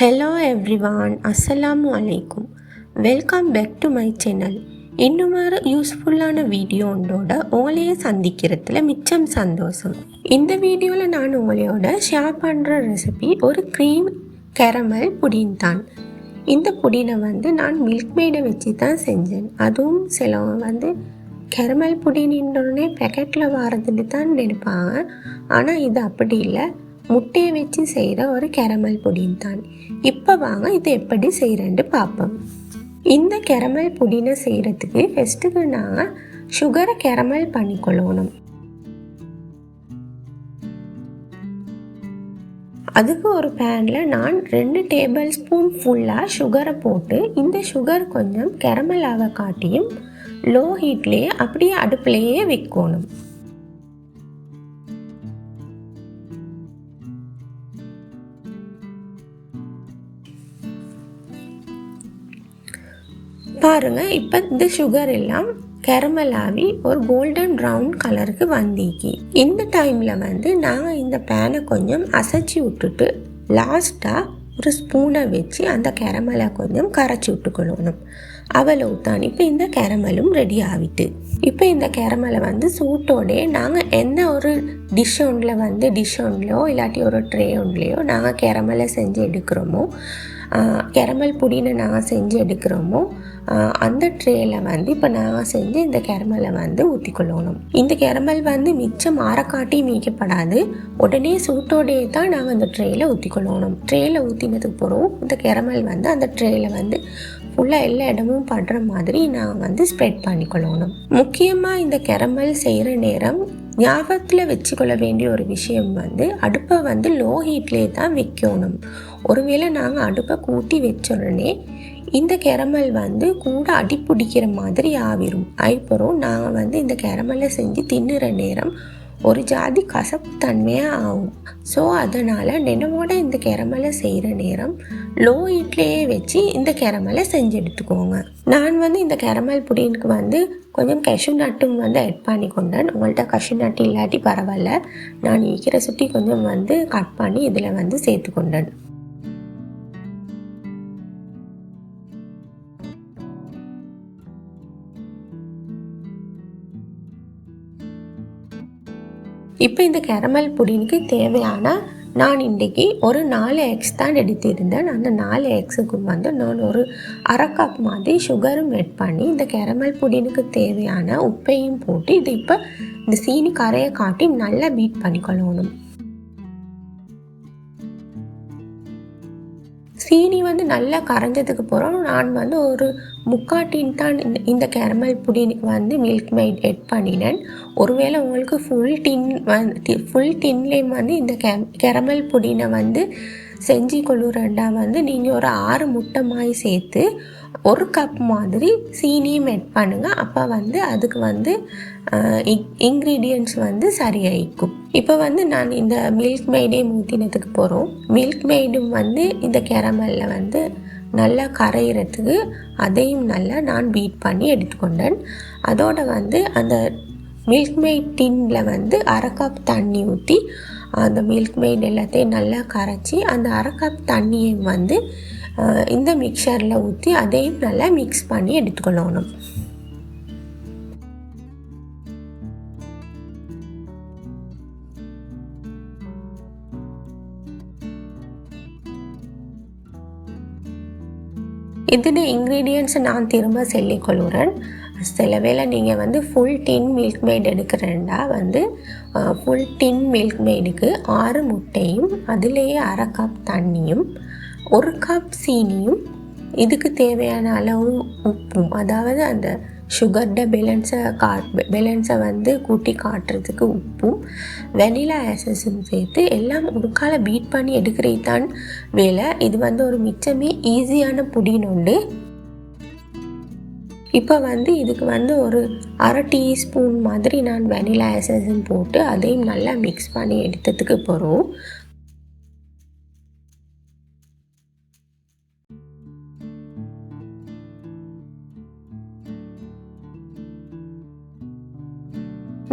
Hello everyone அஸ்ஸலாமு அலைக்கும் welcome back to my channel இன்னும் யூஸ்ஃபுல்லான யூஸ்ஃபுல்லான வீடியோண்டோட உங்களையே சந்திக்கிறதுல மிச்சம் சந்தோஷம். இந்த வீடியோவில் நான் உங்களையோட ஷேர் பண்ணுற ரெசிபி ஒரு க்ரீம் கேரமல் புடின் தான். இந்த புடினை வந்து நான் மில்க் மேடை வச்சு தான் செஞ்சேன். அதுவும் சிலவங்க வந்து கேரமல் புடின்ன்றோடனே பேக்கெட்டில் வாரதுன்னு தான் நினைப்பாங்க. ஆனால் இது அப்படி இல்லை. முட்டையை வச்சு செய்கிற ஒரு கேரமல் புடின் தான் இப்போ வாங்க இது எப்படி செய்கிறேன்ட்டு பார்ப்போம். இந்த கேரமல் புடினை செய்கிறதுக்கு ஃபஸ்ட்டுக்கு நாங்கள் சுகரை கேரமல் பண்ணிக்கொள்ளணும். அதுக்கு ஒரு பேனில் நான் ரெண்டு டேபிள் ஸ்பூன் ஃபுல்லாக சுகரை போட்டு இந்த சுகர் கொஞ்சம் கெரமலாக காட்டியும் லோ ஹீட்லேயே அப்படியே அடுப்புலையே வைக்கணும். பாருங்கள் இப்போ இந்த சுகர் எல்லாம் கேரமல் ஒரு கோல்டன் ப்ரௌன் கலருக்கு வந்திக்கி இந்த டைமில் வந்து நாங்கள் இந்த பேனை கொஞ்சம் அசைச்சி விட்டுட்டு லாஸ்ட்டாக ஒரு ஸ்பூனை வச்சு அந்த கேரமலை கொஞ்சம் கரைச்சி விட்டுக்கொள்ளணும். அவ்வளவு தான் இப்போ இந்த கேரமலும் ரெடி ஆகிட்டு. இப்போ இந்த கேரமலை வந்து சூட்டோடே நாங்கள் எந்த ஒரு டிஷ் ஒன்றில் வந்து டிஷ் ஒன்லையோ இல்லாட்டி ஒரு ட்ரே ஒன்லையோ நாங்கள் கேரமலை செஞ்சு எடுக்கிறோமோ கேரமல் புடினை நாங்கள் செஞ்சு எடுக்கிறோமோ அந்த ட்ரேயில் வந்து இப்போ நாங்கள் செஞ்சு இந்த கேரமலை வந்து ஊற்றிக்கொள்ளணும் இந்த கேரமல் வந்து மிச்சம் ஆறக்காட்டி மீக்கப்படாது உடனே சூட்டோடையே தான் நாங்கள் அந்த ட்ரேயில் ஊற்றிக்கொள்ளணும் ட்ரேயில் ஊற்றினதுக்கு பிறகு இந்த கேரமல் வந்து அந்த ட்ரேயில் வந்து ஃபுல்லாக எல்லா இடமும் படுற மாதிரி நான் வந்து ஸ்ப்ரெட் பண்ணிக்கொள்ளணும். முக்கியமாக இந்த கேரமல் செய்கிற நேரம் ஞாபகத்தில் வச்சுக்கொள்ள வேண்டிய ஒரு விஷயம் வந்து அடுப்பை வந்து லோ ஹீட்லேயே தான் வைக்கணும். ஒருவேளை நாங்கள் அடுப்பை கூட்டி வச்ச உடனே இந்த கேரமல் வந்து கூட அடி பிடிக்கிற மாதிரி ஆவிரும் ஐப்பறம் நாங்கள் வந்து இந்த கேரமலை செஞ்சு தின்னுற நேரம் ஒரு ஜாதி கசப்பு தன்மையாக ஆகும். ஸோ அதனால் நினைவோட இந்த கேரமலை செய்கிற நேரம் லோ ஹீட்லேயே வச்சு இந்த கேரமலை செஞ்சு எடுத்துக்கோங்க. நான் வந்து இந்த கேரமல் புடினுக்கு வந்து கொஞ்சம் கஷு நட்டும் வந்து ஆட் பண்ணி கொண்டேன் உங்கள்கிட்ட கஷு நட்டு இல்லாட்டி பரவாயில்ல. நான் ஈக்கிற சுட்டி கொஞ்சம் வந்து கட் பண்ணி இதில் வந்து சேர்த்து கொண்டேன் இப்போ இந்த கேரமல் புடினுக்கு தேவையான நான் இன்றைக்கி ஒரு நாலு எக்ஸ் தான் எடுத்திருந்தேன். அந்த நாலு எக்ஸுக்கு வந்து நான் ஒரு அரை கப் மாதிரி சுகரும் எட் பண்ணி இந்த கேரமல் புடினுக்கு தேவையான உப்பையும் போட்டு இது இப்போ இந்த சீனி கரையை காட்டி நல்லா பீட் பண்ணிக்கொள்ளணும். சீனி வந்து நல்லா கரைஞ்சதுக்கு போகிறோம் நான் வந்து ஒரு முக்காட்டின் தான் இந்த இந்த கேரமல் புடினுக்கு வந்து மில்க் மைட் எட் பண்ணினேன். ஒருவேளை உங்களுக்கு ஃபுல் டின் வந்து ஃபுல் டின்லேயும் வந்து இந்த கே கேரமல் புடினை வந்து செஞ்சு கொள்ளுறண்டா வந்து நீங்கள் ஒரு ஆறு முட்டைமாய் சேர்த்து ஒரு கப் மாதிரி சீனியும் எட் பண்ணுங்கள் அப்போ வந்து அதுக்கு வந்து இன்க்ரீடியன்ட்ஸ் வந்து சரியாயிக்கும். இப்போ வந்து நான் இந்த மில்க் மெய்டே ஊற்றினதுக்கு போகிறோம் மில்க் மெய்டும் வந்து இந்த கேரமல்ல வந்து நல்லா கரையிறதுக்கு அதையும் நல்லா நான் பீட் பண்ணி எடுத்துக்கொண்டேன். அதோட வந்து அந்த மில்க் மெய்ட் டின்னில் வந்து அரை கப் தண்ணி ஊற்றி அந்த மில்க் மெய்ட் எல்லாத்தையும் நல்லா கரைச்சி அந்த அரை கப் தண்ணியை வந்து இந்த மிக்சரில் ஊற்றி அதையும் நல்லா மிக்ஸ் பண்ணி எடுத்துக்கொள்ளணும். இதில் இன்க்ரீடியன்ட்ஸை நான் திரும்ப சொல்லிக்கொள்கிறேன் சில வேளை நீங்கள் வந்து ஃபுல் டின் மில்க் மெய்ட் எடுக்கிறேன்டா வந்து ஃபுல் டின் மில்க் மெய்டுக்கு ஆறு முட்டையும் அதுலேயே அரை கப் தண்ணியும் ஒரு கப் சீனியும் இதுக்கு தேவையான அளவு உப்பும் அதாவது அந்த சுகர்ட பேலன்ஸை கா பேலன்ஸை வந்து கூட்டி காட்டுறதுக்கு உப்பும் வெனிலா ஆசஸும் சேர்த்து எல்லாம் ஒரு பீட் பண்ணி எடுக்கிறது தான் வேலை. இது வந்து ஒரு மிச்சமே ஈஸியான புடின் உண்டு இப்போ வந்து இதுக்கு வந்து ஒரு அரை டீஸ்பூன் மாதிரி நான் வெனிலா எசன்ஸும் போட்டு அதையும் நல்லா மிக்ஸ் பண்ணி எடுத்ததுக்கு போகிறோம்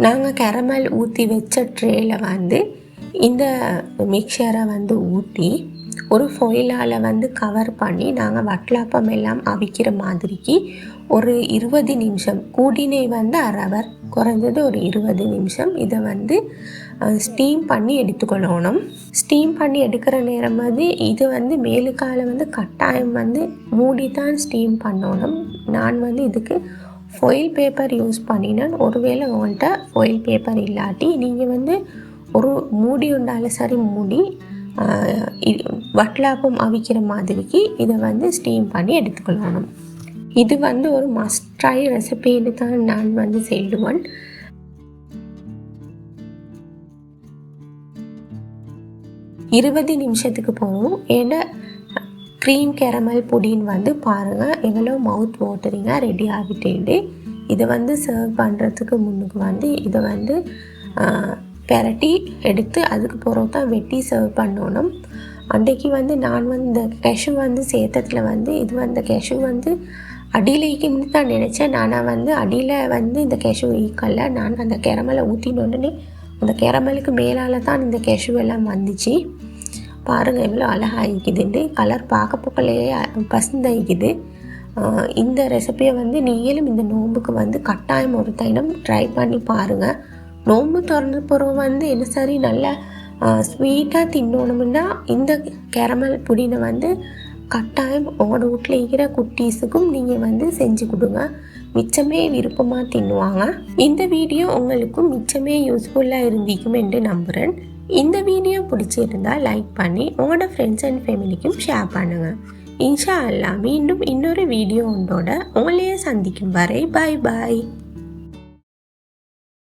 நாங்கள் கேரமல் ஊற்றி வச்ச ட்ரேயில் வந்து இந்த மிக்சரை வந்து ஊற்றி ஒரு ஃபொயிலால் வந்து கவர் பண்ணி நாங்கள் வட்லாப்பம் எல்லாம் அவிக்கிற மாதிரிக்கு ஒரு இருபது நிமிஷம் கூடினை வந்து அரவர் குறைஞ்சது ஒரு இருபது நிமிஷம் இதை வந்து ஸ்டீம் பண்ணி எடுத்துக்கொள்ளணும். ஸ்டீம் பண்ணி எடுக்கிற நேரம் வந்து இது வந்து மேலுக்கால வந்து கட்டாயம் வந்து மூடி தான் ஸ்டீம் பண்ணணும். நான் வந்து இதுக்கு ஃபொயில் பேப்பர் யூஸ் பண்ணினேன் ஒருவேளை உங்கள்கிட்ட ஃபொயில் பேப்பர் இல்லாட்டி நீங்கள் வந்து ஒரு மூடி உண்டாலும் சரி மூடி இது- வட்லாப்பம் அவிக்கிற மாதிரிக்கு இதை வந்து ஸ்டீம் பண்ணி எடுத்துக்கொள்ளணும். இது வந்து ஒரு மஸ்ட் ட்ரை ரெசிபின்னு தான் நான் வந்து சொல்லுவேன். இருபது நிமிஷத்துக்கு போகும். ஏன்னா க்ரீம் கேரமல் புடின்னு வந்து பாருங்கள் எவ்வளோ மவுத் வாட்டரிங்க ரெடி ஆகிட்டேண்டு இதை வந்து சர்வ் பண்ணுறதுக்கு முன்னுக்கு வந்து இதை வந்து பெரட்டி எடுத்து அதுக்கு பிறகு தான் வெட்டி சர்வ் பண்ணணும். அன்றைக்கு வந்து நான் வந்து இந்த கெஷு வந்து சேர்த்ததில் வந்து இது வந்து கெஷு வந்து அடியில் ஈக்கும்னு தான் நினச்சேன். நானாக வந்து அடியில் வந்து இந்த கெஷு ஈக்கல்ல நான் அந்த கேரமலை ஊற்றின உடனே அந்த கேரமலுக்கு மேலால் தான் இந்த கெஷு எல்லாம் வந்துச்சு. பாருங்கள் எவ்வளோ அழகாகிக்குதுண்டு கலர் பார்க்க பக்கலையே பசுந்தாயிக்குது. இந்த ரெசிபியை வந்து நீங்களும் இந்த நோம்புக்கு வந்து கட்டாயம் ஒரு தைனம் ட்ரை பண்ணி பாருங்கள் நோம்பு திறந்து போகிறோம் வந்து என்ன சரி நல்லா ஸ்வீட்டாக தின்னணும்னா இந்த கேரமல் புடினை வந்து கட்டாயம் உங்களோட வீட்டில் இருக்கிற குட்டீஸுக்கும் நீங்கள் வந்து செஞ்சு கொடுங்க. மிச்சமே விருப்பமாக தின்னுவாங்க. இந்த வீடியோ உங்களுக்கும் மிச்சமே யூஸ்ஃபுல்லாக இருந்திக்கும் என்று நம்புகிறேன் இந்த வீடியோ பிடிச்சிருந்தா லைக் பண்ணி உங்களோட ஃப்ரெண்ட்ஸ் அண்ட் ஃபேமிலிக்கும் ஷேர் பண்ணுங்கள் இன்ஷா அல்லா மீண்டும் இன்னொரு வீடியோ உண்டோட உங்களையே சந்திக்கும் வரை பாய் பாய்